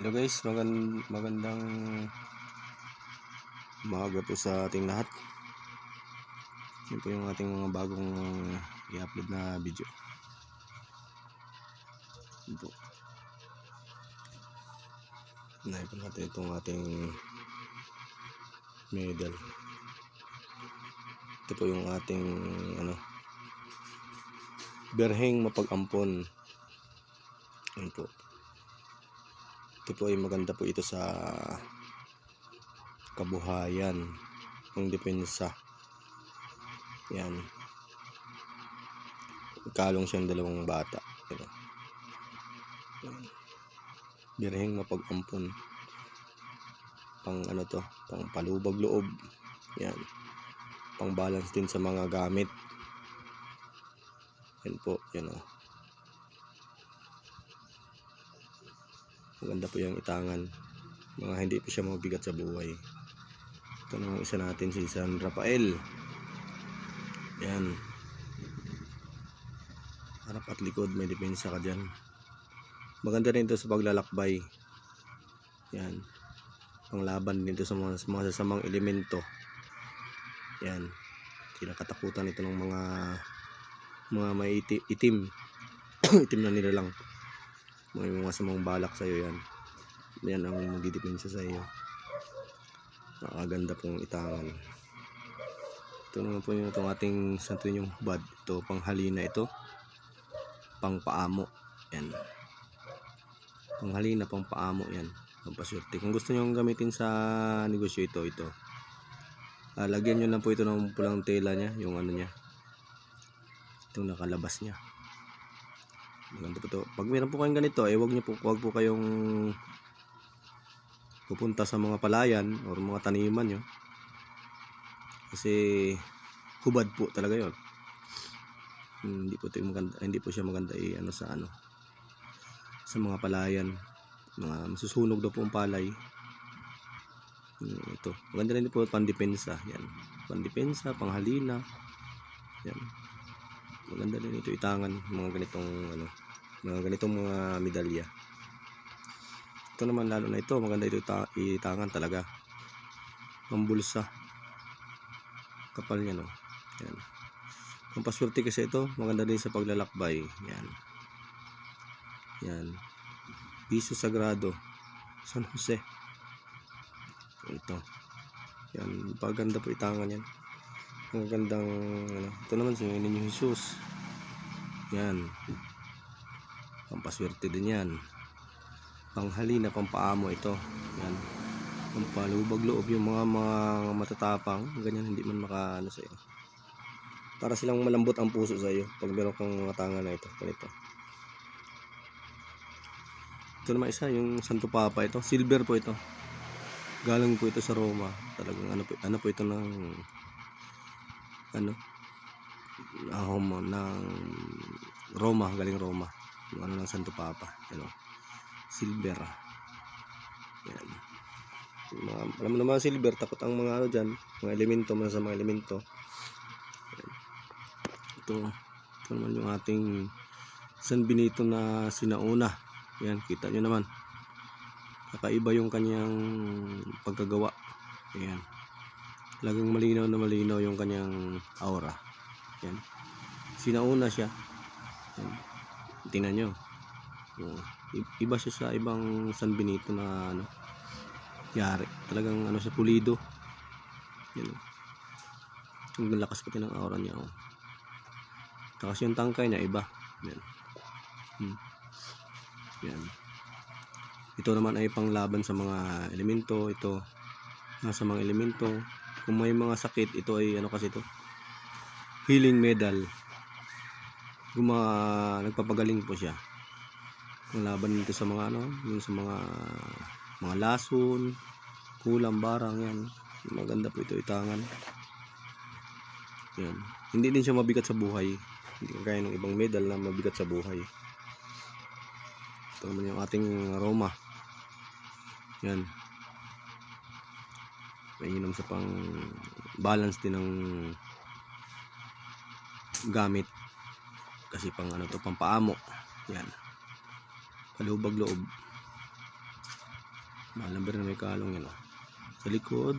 Hello guys, magand magandang umaga po sa ating lahat. Yan po yung ating mga bagong i-upload na video. Yan po. Naipon natin itong ating medal. Ito po yung ating ano berheng mapag-ampon. Yan po. Ito po ay maganda po ito sa kabuhayan ng depensa. Yan. Kalong siyang dalawang bata. Yan. Birheng mapag-ampon. Pang ano to, pang palubag loob. Yan. Pang balance din sa mga gamit. Yan po, yan o. Maganda po yung itangan. Mga hindi po siya mabigat sa buhay. Ito na isa natin si San Rafael. Yan. Harap at likod may depensa ka dyan. Maganda rin ito sa paglalakbay. Yan. Panglaban din ito sa mga, mga sasamang elemento. Yan. Kinakatakutan ito ng mga mga may iti- itim. itim na nila lang may mga samang balak sa'yo yan. Yan ang magdidepensa sa iyo nakaganda pong itangan. Ito naman po yung itong ating santo yung hubad ito panghalina ito. Pang paamo yan. Panghalina pang paamo yan. Pampaswerte. Kung gusto nyo gamitin sa negosyo ito ito. Ah, lagyan nyo lang po ito ng pulang tela nya yung ano nya itong nakalabas nya Maganda po to. Pag meron po kayong ganito, eh wag niyo po wag po kayong pupunta sa mga palayan or mga taniman niyo. Kasi hubad po talaga 'yon. Hindi po ito maganda, hindi po siya maganda i ano sa ano sa mga palayan. Mga masusunog daw po ang palay. Ito. Maganda rin po pandepensa. Yan. Pandepensa, panghalina. Yan maganda din ito itangan mga ganitong ano mga ganitong mga medalya. Ito naman lalo na ito maganda ito ita- itangan talaga. Pambulsa kapal niya no? Yan. Ang paswerte kasi ito maganda din sa paglalakbay. Yan. Yan. Piso sagrado San Jose. Ito. Yan paganda po itangan yan ang gandang ano, ito naman si Ninyo Jesus. Yan. Pampaswerte din yan. Panghalina pampaamo ito. Yan. Pampalubag loob yung mga mga matatapang. Ganyan hindi man maka ano sa iyo. Para silang malambot ang puso sa iyo pag meron kang mga tanga na ito. Ganito. Ito naman isa yung Santo Papa ito. Silver po ito. Galing po ito sa Roma. Talagang ano po, ano po ito ng ano? Na Roma ng Roma galing Roma. Yung ano ng Santo Papa ano? Silver. Yan. Mga, alam naman silver takot ang mga ano dyan mga elemento mga sa mga elemento. Yan. ito ito naman yung ating San Benito na sinauna. Yan kita nyo naman. Kakaiba yung kanyang pagkagawa. Yan Talagang malinaw na malinaw yung kanyang aura. Yan. Sinauna siya. Yan. Tingnan nyo. Iba siya sa ibang San Benito na ano, yari. Talagang ano siya, pulido. Yan. Ang lakas pati ng aura niya. Oh. Tapos yung tangkay niya, iba. Yan. Hmm. Yan. Ito naman ay panglaban sa mga elemento. Ito, nasa mga elemento kung may mga sakit ito ay ano kasi ito healing medal. Guma, nagpapagaling po siya. Ang laban nito sa mga ano yung sa mga mga lason kulang barang yan. Maganda po ito itangan. Yan. Hindi din siya mabigat sa buhay. Hindi kaya ng ibang medal na mabigat sa buhay. Ito naman yung ating Roma. Yan mainam sa pang balance din ng gamit kasi pang ano to pang paamo yan palubag loob Mahal number na may kalong yan. Oh. Sa likod.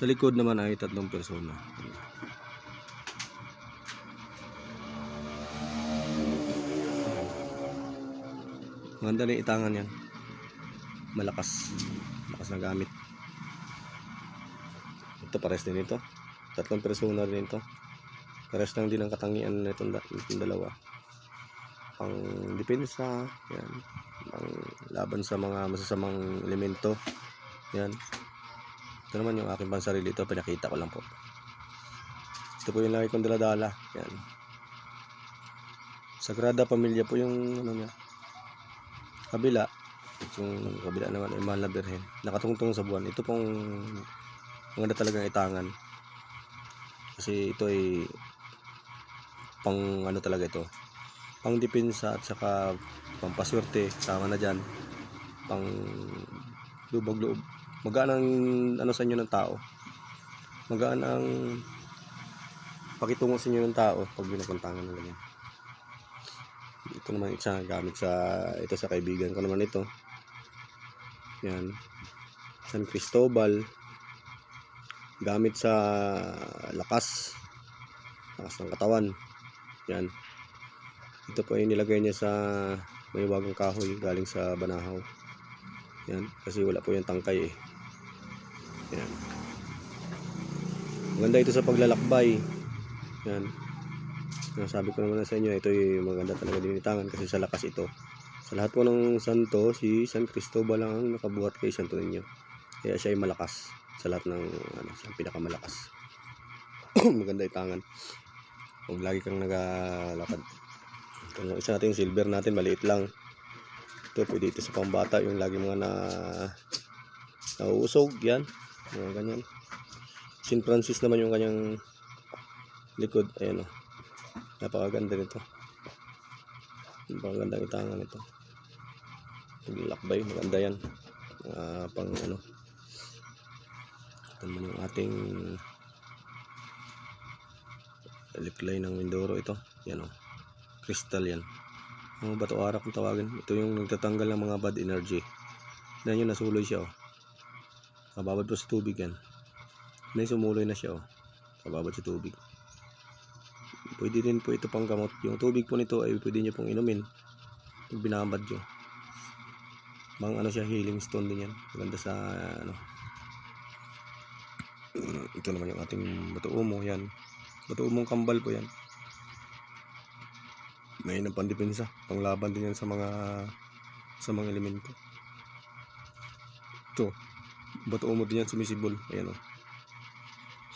Sa likod naman ay tatlong persona. Maganda na itangan yan. Malakas. Malakas na gamit. Ito pares din ito. Tatlong persona rin ito. Pares lang din ang katangian na itong, da- itong dalawa. Pang depensa. Yan. Pang laban sa mga masasamang elemento. Yan. Ito naman yung aking pansarili. Ito pinakita ko lang po. Ito po yung lagi kong daladala. Yan. Sagrada Pamilya po yung ano niya. Kabila. Yung kabila naman ay Mahal na Birhen. Nakatungtong sa buwan. Ito pong maganda talagang itangan. Kasi ito ay pang ano talaga ito. Pang depensa at saka pang paswerte. Sama na dyan. Pang lubag loob. Magaan ang ano sa inyo ng tao. Magaan ang pakitungo sa inyo ng tao pag binapantangan ng ganyan. Ito naman isa gamit sa ito sa kaibigan ko naman ito. Yan. San Cristobal. Gamit sa lakas. Lakas ng katawan. Yan. Ito po ay nilagay niya sa may wagang kahoy galing sa Banahaw. Yan. Kasi wala po yung tangkay eh. Yan. Maganda ito sa paglalakbay. Yan. Sabi ko naman na sa inyo, ito ay maganda talaga dinitangan kasi sa lakas ito. Sa lahat po ng santo, si San Cristobal ang nakabuhat kay Santo Niño. Kaya siya ay malakas sa lahat ng ano, ang pinakamalakas. maganda itangan. Kung lagi kang nagalakad. Yung isa natin yung silver natin, maliit lang. Ito, pwede ito sa pambata, yung lagi mga na nauusog, yan. Mga ganyan. St. Francis naman yung kanyang likod, ayan o. Napakaganda nito. Napakagandang itangan nito. Paglalakbay, maganda yan. Ah, pang ano. Naman yung ating liklay ng Mindoro ito. Yan o. Crystal yan. Mga bato arak kung tawagin. Ito yung nagtatanggal ng mga bad energy. Yan yung nasuloy siya o. Kababad po sa tubig yan. May sumuloy na siya o. Kababad sa tubig. Pwede din po ito pang gamot. Yung tubig po nito ay pwede nyo pong inumin. Pag binabad nyo. Mang ano siya, healing stone din yan. Maganda sa ano. Ito naman yung ating bato umo. Yan. Bato umong kambal po yan. May ng pandepensa. Panglaban din yan sa mga sa mga elemento. Ito. Bato umo din yan sumisibol. Ayan o.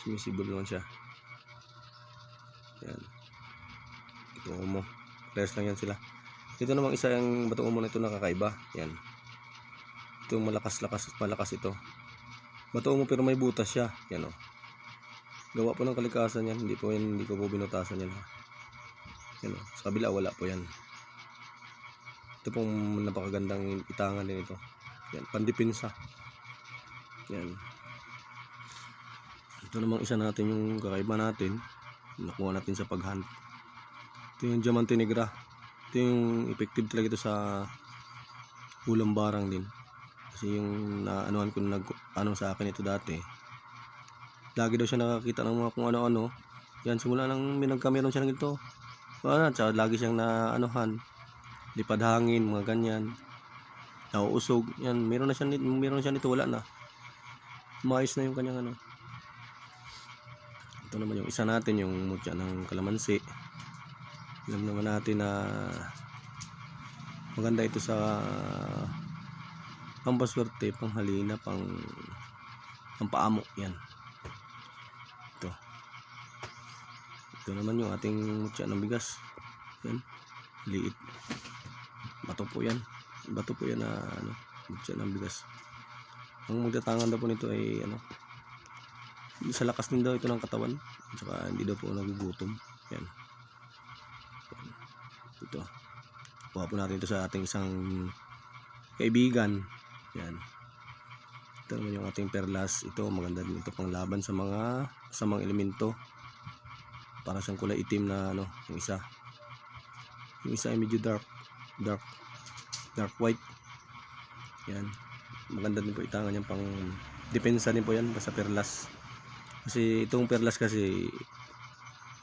Sumisibol naman siya. Yan. Ito mo. Parehas lang yan sila. Ito namang isa yung batong umo na ito nakakaiba. Yan. Ito yung malakas-lakas malakas ito. Bato umo pero may butas siya. Yan o. Gawa po ng kalikasan yan. Hindi po yan, hindi ko po binutasan yan. ha. Yan o. Sa kabila wala po yan. Ito pong napakagandang itangan din ito. Yan. Pandipinsa. Yan. Ito namang isa natin yung kakaiba natin nakuha natin sa paghunt. Ito yung diamante negra. Ito yung effective talaga ito sa ulam barang din. Kasi yung naanuhan ko nag ano sa akin ito dati. Lagi daw siya nakakita ng mga kung ano-ano. Yan simula nang minagkameron siya ng ito. Wala, tsaka lagi siyang naanuhan. Lipad hangin, mga ganyan. Nauusog. Yan, meron na siya meron na siya nito, wala na. Maayos na yung kanyang ano. Ito naman yung isa natin, yung mutya ng kalamansi. Alam naman natin na maganda ito sa pampaswerte, panghalina, pang pampaamo. Yan. Ito. Ito naman yung ating mutya ng bigas. Yan. Liit. Bato po yan. Bato po yan na ano, mutya ng bigas. Ang magdatangan daw po nito ay ano, sa lakas din daw ito ng katawan at saka hindi daw po nagugutom Yan. ito kuha po natin ito sa ating isang kaibigan yan. Ito naman yung ating perlas. Ito maganda din ito pang laban sa mga sa elemento. Para siyang kulay itim na ano yung isa. Yung isa ay medyo dark dark dark white. Yan. Maganda din po itangan yan pang depensa din po yan basta perlas. Kasi itong perlas kasi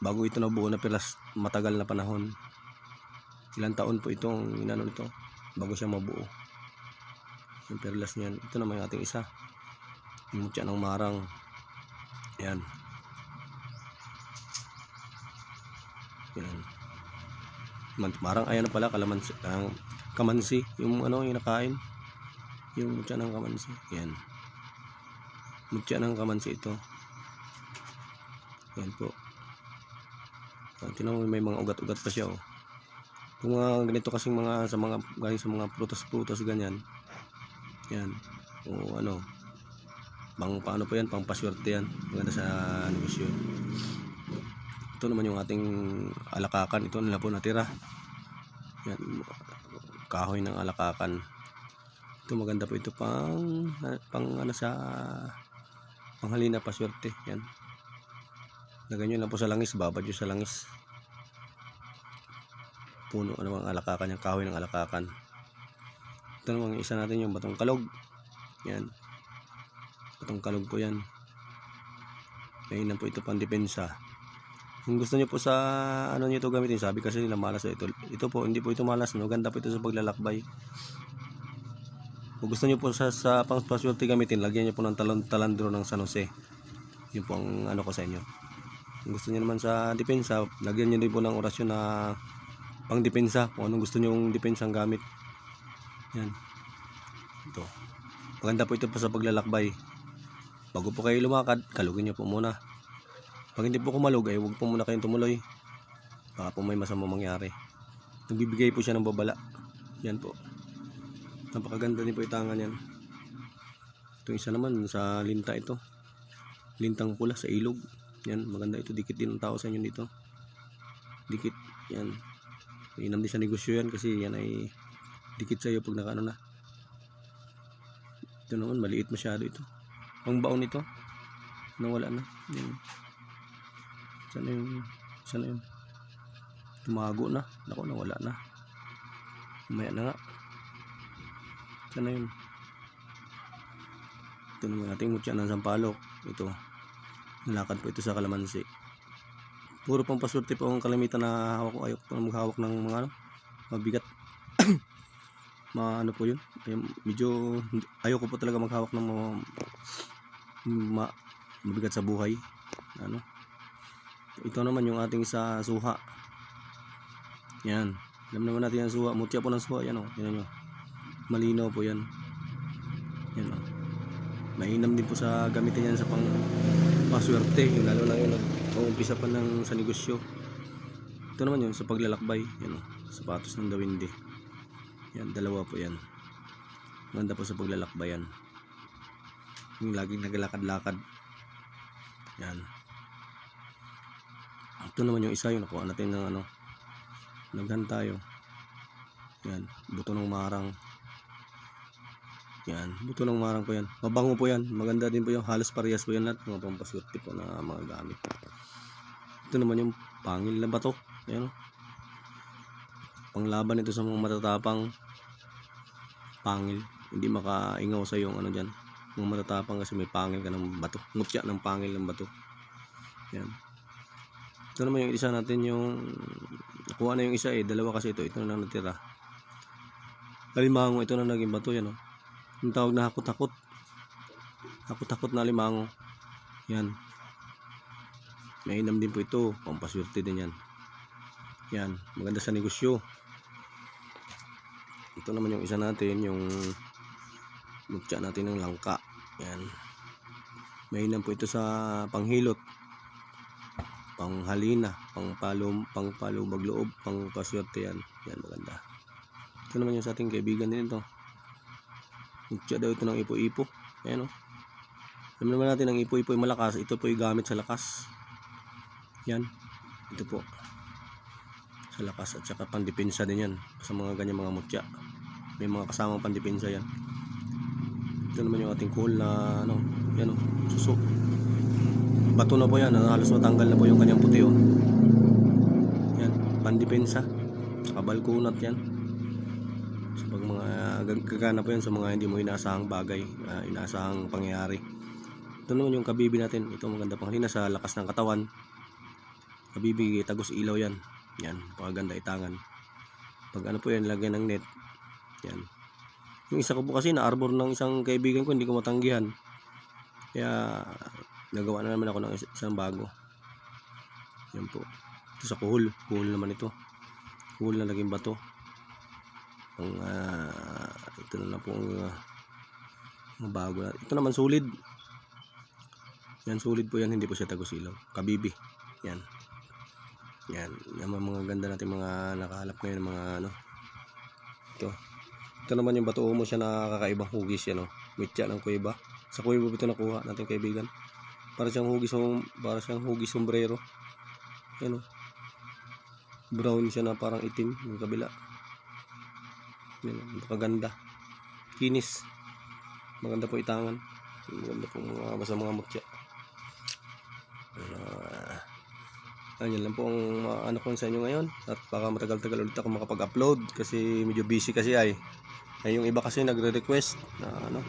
bago ito nabuo na perlas matagal na panahon. Ilang taon po itong inano nito bago siya mabuo yung perlas niyan. Ito naman yung ating isa. Yung mutya ng marang. Yan. Yan. Marang ayan pala kalamansi ang kamansi. Yung ano yung nakain. Yung mutya ng kamansi. Yan. Mutya ng kamansi ito. Yan po. Ah, tinan may mga ugat-ugat pa siya oh. Kung mga ganito kasing mga sa mga galing sa mga prutas-prutas ganyan yan. O ano pang paano po yan? Pang paswerte yan. Maganda sa negosyo. Ito naman yung ating alakakan. Ito nila po natira. Yan. Kahoy ng alakakan. Ito maganda po ito. Pang pang ano sa panghalina paswerte. Yan. Lagyan nyo lang po sa langis. Babad nyo sa langis. Puno ano ang alakakan yung kahoy ng alakakan ito naman isa natin yung batong kalog. Yan. Batong kalog po yan. Mainam po ito pang depensa. Kung gusto nyo po sa ano nyo ito gamitin sabi kasi nila malas ito ito po hindi po ito malas no? Ganda po ito sa paglalakbay. Kung gusto nyo po sa, sa pang paswerte gamitin lagyan nyo po ng talon, talandro ng San Jose. Yun po ang ano ko sa inyo. Kung gusto nyo naman sa depensa lagyan nyo din po ng orasyon na pang depensa kung anong gusto nyo yung depensa ang gamit yan. Ito. Maganda po ito pa sa paglalakbay. Bago po kayo lumakad kalugin nyo po muna. Pag hindi po kumalog ay huwag po muna kayong tumuloy. Baka po may masama mangyari. Nagbibigay po siya ng babala. Yan po. Napakaganda din po itangan yan itong isa naman sa linta ito. Lintang pula sa ilog. Yan maganda ito. Dikit din ang tao sa inyo dito. Dikit. Yan. Inam din sa negosyo yan kasi yan ay dikit sa iyo pag nakaano na. Ito naman maliit masyado ito. Pang baon ito nawala na. Yan sana yung sana yun tumago na. Nako nawala na. Umaya na nga. Sana yun. Ito naman ating mutya ng sampalok. Ito nalakad po ito sa kalamansi. Puro pang paswerte po ang kalamitan na hawak ayok po na maghawak ng mga ano, mabigat ma ano po yun medyo ayoko po talaga maghawak ng mga ma, mabigat sa buhay ano. Ito naman yung ating sa suha. Yan alam naman natin yung suha mutya po ng suha yan o yan nyo. Malinaw po yan. Yan o. Mainam din po sa gamitin yan sa pang paswerte lalo na yun umpisa pa ng sa negosyo. Ito naman yun sa paglalakbay yan o sapatos ng dawindi yan dalawa po yan. Maganda po sa paglalakbayan. Yung laging naglalakad-lakad yan. Ito naman yung isa yung nakuha natin ng ano naghan tayo. Yan buto ng marang. Yan buto ng marang po yan. Mabango po yan. Maganda din po yung halos parehas po yan lahat. Mga pampaswerte po na mga gamit. Ito naman yung pangil na bato yan. o panglaban ito sa mga matatapang pangil. Hindi makaingaw sa yung ano dyan. Mga matatapang kasi may pangil ka ng bato. Mutya ng pangil ng bato. Yan. Ito naman yung isa natin yung nakuha na yung isa eh dalawa kasi ito. Ito na lang natira. Alimango ito na naging bato yan oh. Yung tawag na hakot-hakot. Hakot-hakot na alimango. Yan. Mainam din po ito. Pampaswerte din yan. Yan. Maganda sa negosyo ito naman yung isa natin yung mutya natin ng langka. Yan. Mainam po ito sa panghilot. Panghalina pangpalum pangpalubag loob pangpaswerte yan. Yan maganda. Ito naman yung sa ating kaibigan din ito. Mutya daw ito ng ipo-ipo. Ayan o alam naman natin ang ipo-ipo ay malakas. Ito po ay gamit sa lakas. Yan. Ito po. Sa lakas at saka pandepensa din yan sa mga ganyan mga mutya may mga kasamang pandepensa yan ito naman yung ating cool na ano yan o suso bato na po yan halos matanggal na po yung kanyang puti oh. yan pandepensa saka balkunat yan sa pag mga gag- gagana po yan sa mga hindi mo inaasahang bagay, ah, inaasahang pangyayari. Ito naman yung kabibi natin. Ito maganda pang halina sa lakas ng katawan. Kabibi, tagos ilaw yan. Yan, paganda itangan. Pag ano po yan, lagyan ng net. Yan. Yung isa ko po kasi na-arbor ng isang kaibigan ko, hindi ko matanggihan. Kaya, nagawa na naman ako ng is- isang bago. Yan po. Ito sa kuhol. Kuhol naman ito. Kuhol na naging bato. Ang, ah, ito na po ang ang bago na. Ito naman solid. Yan, solid po yan. Hindi po siya tagusilaw. Kabibi. Yan. Yan. Yan mga ganda natin mga nakahalap ngayon. Mga ano. Ito. Ito naman yung bato mo siya na kakaibang hugis yan. Oh. Mitya ng kuiba. Sa kuiba ito nakuha natin kaibigan. Para siyang hugis para siyang hugis sombrero. Yan oh. Brown siya na parang itim yung kabila. Yan, oh. napakaganda. Kinis. Maganda po itangan. Maganda po mga basta mga mutya. Uh, Ayan lang po ang mga ano ko sa inyo ngayon at baka matagal-tagal ulit ako makapag-upload kasi medyo busy kasi ay ay yung iba kasi nagre-request na ano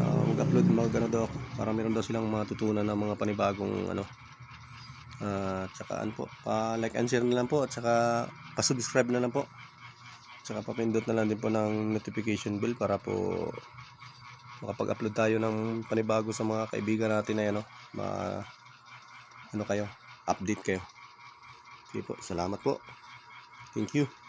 ah, mag-upload mag ano daw ako para meron daw silang matutunan ng mga panibagong ano Ah, at saka ano po pa like and share na lang po at saka pa-subscribe na lang po at saka papindot na lang din po ng notification bell para po makapag-upload tayo ng panibago sa mga kaibigan natin na ano ma ano kayo update kayo. Sige po, salamat po. Thank you.